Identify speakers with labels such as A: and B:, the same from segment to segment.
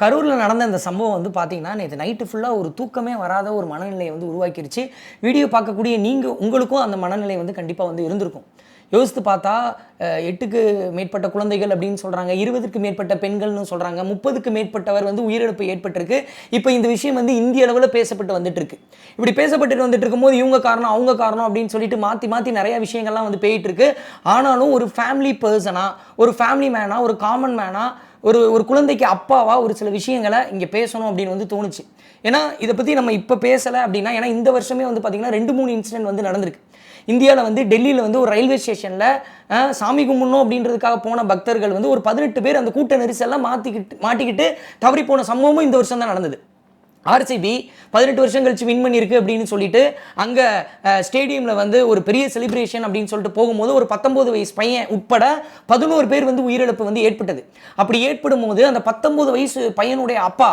A: கரூரில் நடந்த அந்த சம்பவம் வந்து பார்த்தீங்கன்னா நேற்று நைட்டு ஃபுல்லாக ஒரு தூக்கமே வராத ஒரு மனநிலையை வந்து உருவாக்கிருச்சு. வீடியோ பார்க்கக்கூடிய நீங்கள் உங்களுக்கும் அந்த மனநிலை வந்து கண்டிப்பாக வந்து இருந்திருக்கும். யோசித்து பார்த்தா எட்டுக்கு மேற்பட்ட குழந்தைகள் அப்படின்னு சொல்கிறாங்க இருபதுக்கு மேற்பட்ட பெண்கள்னு சொல்கிறாங்க முப்பதுக்கு மேற்பட்டவர் வந்து உயிரிழப்பு ஏற்பட்டிருக்கு. இப்போ இந்த விஷயம் வந்து இந்திய அளவில் பேசப்பட்டு வந்துட்டுருக்கு. இப்படி பேசப்பட்டு வந்துட்டு இருக்கும்போது இவங்க காரணம் அவங்க காரணம் அப்படின்னு சொல்லிட்டு மாற்றி மாற்றி நிறையா விஷயங்கள்லாம் வந்து போயிட்டுருக்கு. ஆனாலும் ஒரு ஃபேமிலி பர்சனாக ஒரு ஃபேமிலி மேனாக ஒரு காமன் மேனாக ஒரு ஒரு குழந்தைக்கு அப்பாவா ஒரு சில விஷயங்களை இங்கே பேசணும் அப்படின்னு வந்து தோணுச்சு. ஏன்னா இதை பற்றி நம்ம இப்போ பேசலை அப்படின்னா ஏன்னா இந்த வருஷமே வந்து பார்த்திங்கன்னா ரெண்டு மூணு இன்சிடென்ட் வந்து நடந்திருக்கு. இந்தியாவில் வந்து டெல்லியில் வந்து ஒரு ரயில்வே ஸ்டேஷனில் சாமி கும்பிடணும் அப்படின்றதுக்காக போன பக்தர்கள் வந்து ஒரு பதினெட்டு பேர் அந்த கூட்ட நெரிசல்லாம் மாற்றிக்கிட்டு மாட்டிக்கிட்டு தவறி போன சம்பவமும் இந்த வருஷம் தான் நடந்தது. ஆர்சிபி பதினெட்டு வருஷம் கழிச்சு வின் பண்ணியிருக்கு அப்படின்னு சொல்லிட்டு அங்கே ஸ்டேடியமில் வந்து ஒரு பெரிய செலிப்ரேஷன் அப்படின்னு சொல்லிட்டு போகும்போது ஒரு பத்தொம்போது வயசு பையன் உட்பட பதினோரு பேர் வந்து உயிரிழப்பு வந்து ஏற்பட்டது. அப்படி ஏற்படும் போது அந்த பத்தொம்போது வயசு பையனுடைய அப்பா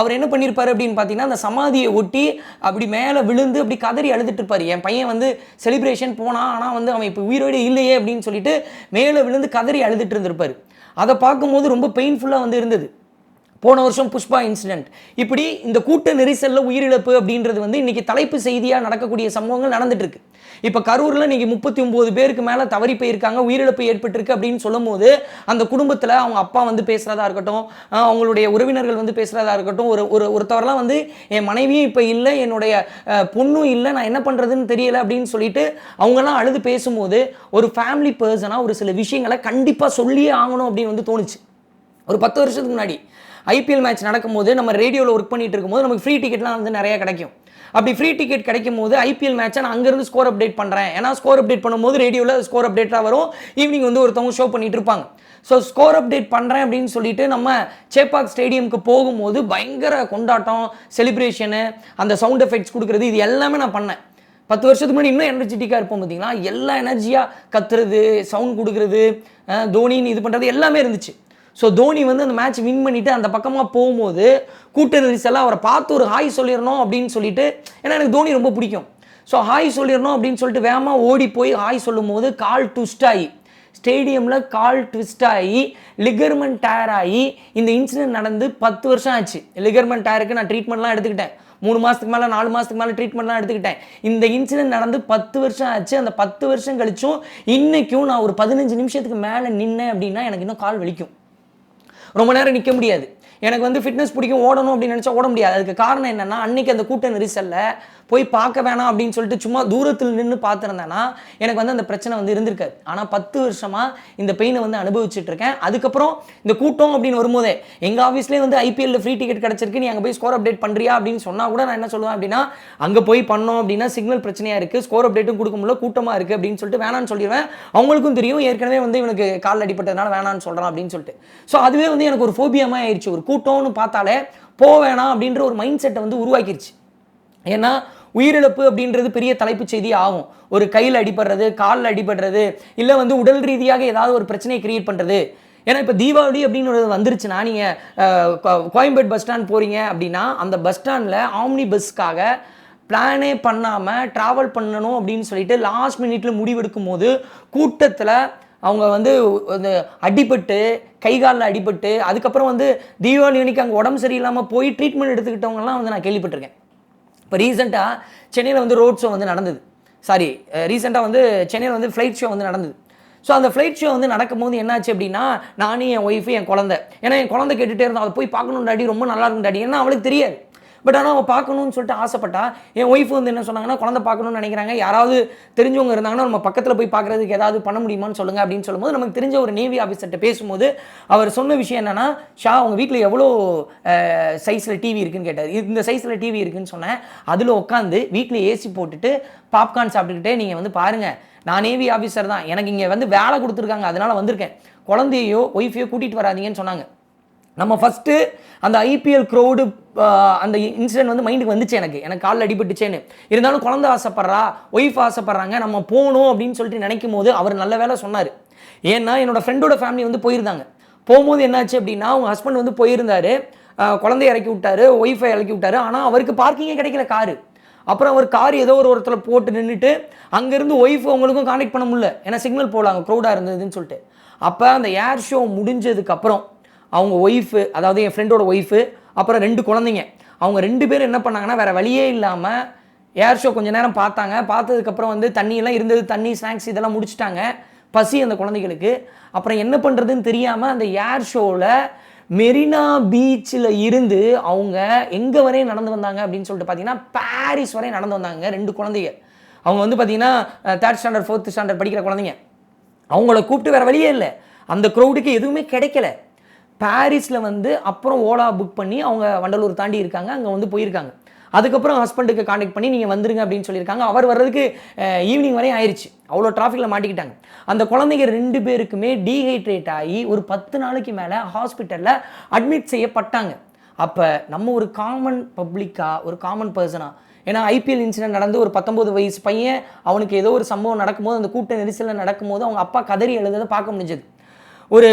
A: அவர் என்ன பண்ணியிருப்பார் அப்படின்னு பார்த்தீங்கன்னா அந்த சமாதியை ஒட்டி அப்படி மேலே விழுந்து அப்படி கதறி அழுதுட்டு இருப்பார். என் பையன் வந்து செலிப்ரேஷன் போனான் ஆனால் வந்து அவன் இப்போ உயிரோடு இல்லையே அப்படின்னு சொல்லிட்டு மேலே விழுந்து கதறி அழுதுட்டு இருந்திருப்பார். அதை பார்க்கும்போது ரொம்ப பெயின்ஃபுல்லாக வந்து இருந்தது. போன வருஷம் புஷ்பா இன்சிடென்ட் இப்படி இந்த கூட்ட நெரிசலில் உயிரிழப்பு அப்படின்றது வந்து இன்றைக்கி தலைப்பு செய்தியாக நடக்கக்கூடிய சம்பவங்கள் நடந்துட்டு இப்போ கரூரில் இன்றைக்கி முப்பத்தி ஒம்பது பேருக்கு மேலே தவறி போயிருக்காங்க உயிரிழப்பு ஏற்பட்டிருக்கு அப்படின்னு சொல்லும்போது அந்த குடும்பத்தில் அவங்க அப்பா வந்து பேசுகிறதா இருக்கட்டும் அவங்களுடைய உறவினர்கள் வந்து பேசுகிறதா இருக்கட்டும் ஒரு ஒரு ஒருத்தவரெல்லாம் வந்து என் மனைவியும் இப்போ இல்லை என்னுடைய பொண்ணும் இல்லை நான் என்ன பண்ணுறதுன்னு தெரியலை அப்படின்னு சொல்லிட்டு அவங்கெல்லாம் அழுது பேசும்போது ஒரு ஃபேமிலி பர்சனாக ஒரு சில விஷயங்களை கண்டிப்பாக சொல்லியே ஆகணும் அப்படின்னு வந்து தோணுச்சு. ஒரு பத்து வருஷத்துக்கு முன்னாடி. ஐபிஎல் மேட்ச் நடக்கும்போது நம்ம ரேடியோவில் ஒர்க் பண்ணிட்டு இருக்கும்போது நமக்கு ஃப்ரீ டிக்கெட்லாம் வந்து நிறைய கிடைக்கும். அப்படி ஃப்ரீ டிக்கெட் கிடைக்கும் போது ஐபிஎல் மேட்சை நான் அங்கேருந்து ஸ்கோர் அப்டேட் பண்ணுறேன் ஏன்னா ஸ்கோர் அப்டேட் பண்ணும்போது ரேடியோவில் ஸ்கோர் அப்டேட்டாக வரும். ஈவினிங் வந்து ஒருத்தவங்க ஷோ பண்ணிட்டு இருப்பாங்க. ஸோ ஸ்கோர் அப்டேட் பண்ணுறேன் அப்படின்னு சொல்லிட்டு நம்ம சேப்பாக் ஸ்டேடியம்க்கு போகும்போது பயங்கர கொண்டாட்டம் செலிப்ரேஷனு அந்த சவுண்ட் எஃபெக்ட்ஸ் கொடுக்குறது இது எல்லாமே நான் பண்ணேன். பத்து வருஷத்துக்கு முன்னாடி இன்னும் எனர்ஜெட்டிக்காக இருப்போம் பார்த்தீங்களா எல்லா எனர்ஜியாக கத்துறது சவுண்ட் கொடுக்குறது தோனின்னு இது பண்ணுறது எல்லாமே இருந்துச்சு. ஸோ தோனி வந்து அந்த மேட்ச் வின் பண்ணிட்டு அந்த பக்கமாக போகும்போது கூட்ட நெரிசலாக அவரை பார்த்து ஒரு ஹாய் சொல்லிடணும் அப்படின்னு சொல்லிட்டு ஏன்னா எனக்கு தோனி ரொம்ப பிடிக்கும். ஸோ ஹாய் சொல்லிடணும் அப்படின்னு சொல்லிட்டு வேகமாக ஓடி போய் ஹாய் சொல்லும்போது கால் ட்விஸ்ட் ஆகி ஸ்டேடியமில் கால் ட்விஸ்ட் ஆகி லிகர்மெண்ட் டயர் ஆகி இந்த இன்சிடென்ட் நடந்து பத்து வருஷம் ஆச்சு. லிகர்மெண்ட் டயருக்கு நான் ட்ரீட்மெண்ட்லாம் எடுத்துக்கிட்டேன். மூணு மாதத்துக்கு மேலே நாலு மாதத்துக்கு மேலே ட்ரீட்மெண்ட்லாம் எடுத்துக்கிட்டேன். இந்த இன்சிடென்ட் நடந்து பத்து வருஷம் ஆச்சு. அந்த பத்து வருஷம் கழிச்சும் இன்றைக்கும் நான் ஒரு பதினஞ்சு நிமிஷத்துக்கு மேலே நின்னேன் அப்படின்னா எனக்கு இன்னும் கால் வலிக்கும். ரொம்ப நேரம் நிற்க முடியாது. எனக்கு வந்து ஃபிட்னஸ் பிடிக்கும் ஓடணும் அப்படின்னு நினச்சா ஓட முடியாது. அதுக்கு காரணம் என்னன்னா அன்னைக்கு அந்த கூட்ட நெரிசலில் போய் பார்க்க வேணாம் அப்படின்னு சொல்லிட்டு சும்மா தூரத்தில் நின்று பார்த்துருந்தேன்னா எனக்கு வந்து அந்த பிரச்சனை வந்து இருந்திருக்காது. ஆனால் பத்து வருஷமாக இந்த பெயினை வந்து அனுபவிச்சுட்டு இருக்கேன் அதுக்கப்புறம் இந்த கூட்டம் அப்படின்னு வரும்போதே எங்கள் ஆஃபீஸ்லேயே வந்து ஐபிஎல்ல ஃப்ரீ டிக்கெட் கிடச்சிருக்கு நீ அங்கே போய் ஸ்கோர் அப்டேட் பண்ணுறியா அப்படின்னு சொன்னால் கூட நான் என்ன சொல்லுவேன் அப்படின்னா அங்கே போய் பண்ணோம் அப்படின்னா சிக்னல் பிரச்சனையாக இருக்குது ஸ்கோர் அப்டேட்டும் கொடுக்க முடியல கூட்டமாக இருக்குது அப்படின்னு சொல்லிட்டு வேணான்னு சொல்லிடுவேன். அவங்களுக்கும் தெரியும். ஏற்கனவே வந்து இவனுக்கு கால் அடிப்பட்டதுனால வேணான்னு சொல்கிறான் அப்படின்னு சொல்லிட்டு. ஸோ அதுவே வந்து எனக்கு ஒரு ஃபோபியமாக ஆயிடுச்சு ஒரு கூட்டம்னு பார்த்தாலே போக வேணாம் அப்படின்ற ஒரு மைண்ட் செட்டை வந்து உருவாக்கிருச்சு. ஏன்னா உயிரிழப்பு அப்படின்றது பெரிய தலைப்புச் செய்தி ஆகும். ஒரு கையில் அடிபடுறது காலில் அடிபடுறது இல்லை வந்து உடல் ரீதியாக ஏதாவது ஒரு பிரச்சனையை கிரியேட் பண்ணுறது ஏன்னா இப்போ தீபாவளி அப்படின்னு ஒரு வந்துருச்சுன்னா நீங்கள் கோயம்பேடு பஸ் ஸ்டாண்ட் போகிறீங்க அப்படின்னா அந்த பஸ் ஸ்டாண்டில் ஆம்னி பஸ்க்காக பிளானே பண்ணாமல் ட்ராவல் பண்ணணும் அப்படின்னு சொல்லிட்டு லாஸ்ட் மினிட்ல முடிவெடுக்கும் போது கூட்டத்தில் அவங்க வந்து அடிபட்டு கை காலில் அடிபட்டு அதுக்கப்புறம் வந்து தீபாவளி அன்னைக்கு அங்கே உடம்பு சரியில்லாமல் போய் ட்ரீட்மெண்ட் எடுத்துக்கிட்டவங்கலாம் வந்து நான் கேள்விப்பட்டிருக்கேன். இப்போ ரீசெண்டாக சென்னையில் வந்து ரோட் ஷோ வந்து நடந்தது. சாரி ரீசெண்டாக வந்து சென்னையில் வந்து ஃப்ளைட் ஷோ வந்து நடந்தது. ஸோ அந்த ஃப்ளைட் ஷோ வந்து நடக்கும்போது என்னாச்சு அப்படின்னா நானும் என் ஒய்ஃபு என் குழந்தை. ஏன்னா என் குழந்தை கேட்டுகிட்டே இருந்தோம். அதை போய் பார்க்கணும் டாடி ரொம்ப நல்லா இருக்கும் டாடி. ஏன்னா அவளுக்கு தெரியாது. பட் ஆனால் அவள் பார்க்கணும்னு சொல்லிட்டு ஆசைப்பட்டா என் ஒய்ஃப் வந்து என்ன சொன்னாங்கன்னா குழந்தை பார்க்கணும்னு நினைக்கிறாங்க. யாராவது தெரிஞ்சவங்க இருந்தாங்கன்னா நம்ம பக்கத்தில் போய் பார்க்குறதுக்கு ஏதாவது பண்ண முடியுமான்னு சொல்லுங்க அப்படின்னு சொல்லும்போது நமக்கு தெரிஞ்ச ஒரு நேவி ஆஃபீஸர்கிட்ட பேசும்போது அவர் சொன்ன விஷயம் என்னென்னா ஷா அவங்க வீட்டில் எவ்வளோ சைஸில் டிவி இருக்குன்னு கேட்டார். இந்த சைஸில் டிவி இருக்குன்னு சொன்னேன். அதில் உட்காந்து வீட்டில் ஏசி போட்டுட்டு பாப்கார்ன் சாப்பிட்டுக்கிட்டே நீங்கள் வந்து பாருங்கள் நான் நேவி ஆஃபீஸர் தான். எனக்கு இங்கே வந்து வேலை கொடுத்துருக்காங்க. அதனால் வந்திருக்கேன். குழந்தையோ ஒய்ஃபையோ கூட்டிகிட்டு வராதீங்கன்னு சொன்னாங்க. நம்ம ஃபஸ்ட்டு அந்த ஐபிஎல் க்ரௌடு அந்த இன்சிடென்ட் வந்து மைண்டுக்கு வந்துச்சு எனக்கு. எனக்கு காலில் அடிபட்டுச்சேன்னு. இருந்தாலும் குழந்தை ஆசைப்படுறா ஒய்ஃப் ஆசைப்படுறாங்க நம்ம போகணும் அப்படின்னு சொல்லிட்டு நினைக்கும் போது அவர் நல்ல வேலை சொன்னார். ஏன்னா என்னோட ஃப்ரெண்டோட ஃபேமிலி வந்து போயிருந்தாங்க. போகும்போது என்னாச்சு அப்படின்னா அவங்க ஹஸ்பண்ட் வந்து போயிருந்தாரு. குழந்தைய இறக்கி விட்டாரு ஒய்ஃபை இறக்கி விட்டாரு. ஆனால் அவருக்கு பார்க்கிங்கே கிடைக்கல காரு அப்புறம் அவர் கார் ஏதோ ஒரு ஒருத்தர் போட்டு நின்றுட்டு அங்கேருந்து ஒய்ஃப் அவங்களுக்கும் காண்டாக்ட் பண்ண முடியல. ஏன்னா சிக்னல் போகலாங்க க்ரௌடாக இருந்ததுன்னு சொல்லிட்டு. அப்போ அந்த ஏர் ஷோ முடிஞ்சதுக்கப்புறம் அவங்க ஒய்ஃபு அதாவது என் ஃப்ரெண்டோட ஒய்ஃபு அப்புறம் ரெண்டு குழந்தைங்க. அவங்க ரெண்டு பேரும் என்ன பண்ணாங்கன்னா வேறு வழியே இல்லாமல் ஏர் ஷோ கொஞ்ச நேரம் பார்த்தாங்க. பார்த்ததுக்கப்புறம் வந்து தண்ணியெல்லாம் இருந்தது தண்ணி ஸ்நாக்ஸ் இதெல்லாம் முடிச்சிட்டாங்க. பசி அந்த குழந்தைகளுக்கு. அப்புறம் என்ன பண்ணுறதுன்னு தெரியாமல் அந்த ஏர் ஷோவில் மெரினா பீச்சில் இருந்து அவங்க எங்கே வரையும் நடந்து வந்தாங்க அப்படின்னு சொல்லிட்டு பார்த்தீங்கன்னா பாரிஸ் வரையும் நடந்து வந்தாங்க ரெண்டு குழந்தைங்க. அவங்க வந்து பார்த்தீங்கன்னா தேர்ட் ஸ்டாண்டர்ட் ஃபோர்த் ஸ்டாண்டர்ட் படிக்கிற குழந்தைங்க. அவங்கள கூப்பிட்டு வேறு வழியே இல்லை. அந்த க்ரௌடுக்கு எதுவுமே கிடைக்கல. பாரிஸில் வந்து அப்புறம் ஓலா புக் பண்ணி அவங்க வண்டலூர் தாண்டி இருக்காங்க அங்கே வந்து போயிருக்காங்க. அதுக்கப்புறம் ஹஸ்பண்டுக்கு காண்டாக்ட் பண்ணி நீங்கள் வந்துருங்க அப்படின்னு சொல்லியிருக்காங்க. அவர் வர்றதுக்கு ஈவினிங் வரையும் ஆயிடுச்சு அவ்வளோ டிராஃபிக்கில் மாட்டிக்கிட்டாங்க. அந்த குழந்தைங்க ரெண்டு பேருக்குமே டீஹைட்ரேட் ஆகி ஒரு பத்து நாளைக்கு மேலே ஹாஸ்பிட்டலில் அட்மிட் செய்யப்பட்டாங்க. அப்போ நம்ம ஒரு காமன் பப்ளிக்காக ஒரு காமன் பர்சனாக ஏன்னா ஐபிஎல் இன்சிடென்ட் நடந்து ஒரு பத்தொம்போது வயசு பையன் அவனுக்கு ஏதோ ஒரு சம்பவம் நடக்கும்போது அந்த கூட்ட நெரிசலில் நடக்கும்போது அவங்க அப்பா கதறி எழுதுறதை பார்க்க முடிஞ்சது. ஒரு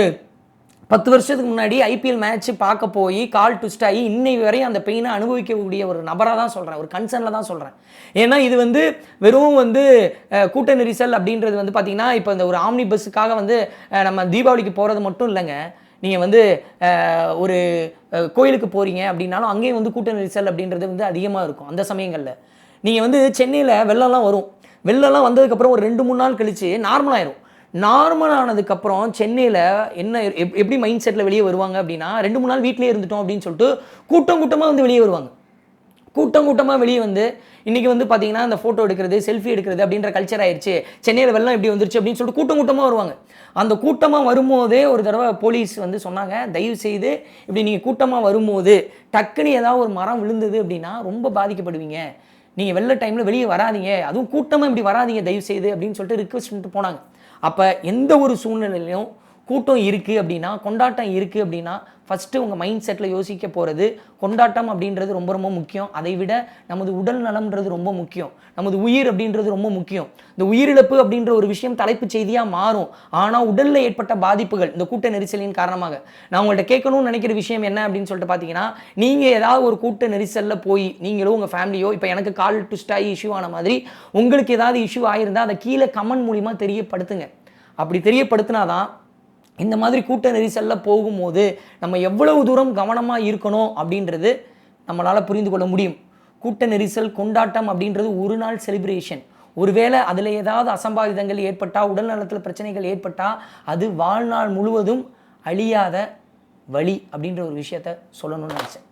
A: பத்து வருஷத்துக்கு முன்னாடி ஐபிஎல் மேட்ச் பார்க்க போய் கால் ட்விஸ்ட் ஆகி இன்னை வரையும் அந்த பெயினை அனுபவிக்கக்கூடிய ஒரு நபராக தான் சொல்கிறேன் ஒரு கன்சர்னில் தான் சொல்கிறேன் ஏன்னா இது வந்து வெறும் வந்து கூட்ட நெரிசல் அப்படின்றது வந்து பார்த்திங்கன்னா இப்போ இந்த ஒரு ஆம்னி பஸ்ஸுக்காக வந்து நம்ம தீபாவளிக்கு போகிறது மட்டும் இல்லைங்க. நீங்கள் வந்து ஒரு கோயிலுக்கு போகிறீங்க அப்படின்னாலும் அங்கேயும் வந்து கூட்ட நெரிசல் அப்படின்றது வந்து அதிகமாக இருக்கும் அந்த சமயங்களில். நீங்கள் வந்து சென்னையில் வெள்ளம்லாம் வரும். வெள்ளம்லாம் வந்ததுக்கப்புறம் ஒரு ரெண்டு மூணு நாள் கழித்து நார்மலாயிரும் நார்மல் ஆனதுக்கப்புறம் சென்னையில் என்ன எப்- எப்படி மைண்ட் செட்டில் வெளியே வருவாங்க அப்படின்னா ரெண்டு மூணு நாள் வீட்டிலே இருந்துட்டோம் அப்படின்னு சொல்லிட்டு கூட்டம் கூட்டமாக வந்து வெளியே வருவாங்க. கூட்டம் கூட்டமாக வெளியே வந்து இன்றைக்கி வந்து பார்த்தீங்கன்னா அந்த ஃபோட்டோ எடுக்கிறது செல்ஃபி எடுக்கிறது அப்படின்ற கல்ச்சர் ஆயிடுச்சு சென்னையில் வெள்ளம் எப்படி வந்துருச்சு அப்படின்னு சொல்லிட்டு கூட்டம் கூட்டமாக வருவாங்க. அந்த கூட்டமாக வரும்போதே ஒரு தடவை போலீஸ் வந்து சொன்னாங்க தயவு செய்து இப்படி நீங்கள் கூட்டமாக வரும்போது டக்குன்னு ஏதாவது ஒரு மரம் விழுந்தது அப்படின்னா ரொம்ப பாதிக்கப்படுவீங்க. நீங்கள் வெள்ள டைமில் வெளியே வராதீங்க. அதுவும் கூட்டமாக இப்படி வராதீங்க தயவு செய்து அப்படின்னு சொல்லிட்டு ரிக்வஸ்ட் பண்ணிட்டு போனாங்க. அப்போ எந்த ஒரு சூழ்நிலையிலையும் கூட்டம் இருக்குது அப்படின்னா கொண்டாட்டம் இருக்குது அப்படின்னா ஃபஸ்ட்டு உங்கள் மைண்ட் செட்டில் யோசிக்க போகிறது கொண்டாட்டம் அப்படின்றது ரொம்ப ரொம்ப முக்கியம். அதை விட நமது உடல் நலம்ன்றது ரொம்ப முக்கியம். நமது உயிர் அப்படின்றது ரொம்ப முக்கியம். இந்த உயிரிழப்பு அப்படின்ற ஒரு விஷயம் தலைப்புச் செய்தியாக மாறும். ஆனால் உடலில் ஏற்பட்ட பாதிப்புகள் இந்த கூட்ட நெரிசலின் காரணமாக. நான் உங்கள்கிட்ட கேட்கணும்னு நினைக்கிற விஷயம் என்ன அப்படின்னு சொல்லிட்டு பார்த்தீங்கன்னா நீங்கள் ஏதாவது ஒரு கூட்ட நெரிசலில் போய் நீங்களோ உங்கள் ஃபேமிலியோ இப்போ எனக்கு கால் ட்விஸ்ட் ஆகி இஷ்யூ ஆன மாதிரி உங்களுக்கு ஏதாவது இஷ்யூ ஆகியிருந்தால் அதை கீழே கமெண்ட் மூலிமா தெரியப்படுத்துங்க. அப்படி தெரியப்படுத்தினாதான் இந்த மாதிரி கூட்ட நெரிசலில் போகும்போது நம்ம எவ்வளவு தூரம் கவனமாக இருக்கணும் அப்படின்றது நம்மளால் புரிந்து கொள்ள முடியும். கூட்ட நெரிசல் கொண்டாட்டம் அப்படின்றது ஒரு நாள் செலிப்ரேஷன் ஒருவேளை அதில் ஏதாவது அசம்பாவிதங்கள் ஏற்பட்டால் உடல் நலத்தில் பிரச்சனைகள் ஏற்பட்டால் அது வாழ்நாள் முழுவதும் அழியாத வழி அப்படின்ற ஒரு விஷயத்த சொல்லணும்னு நினச்சேன்.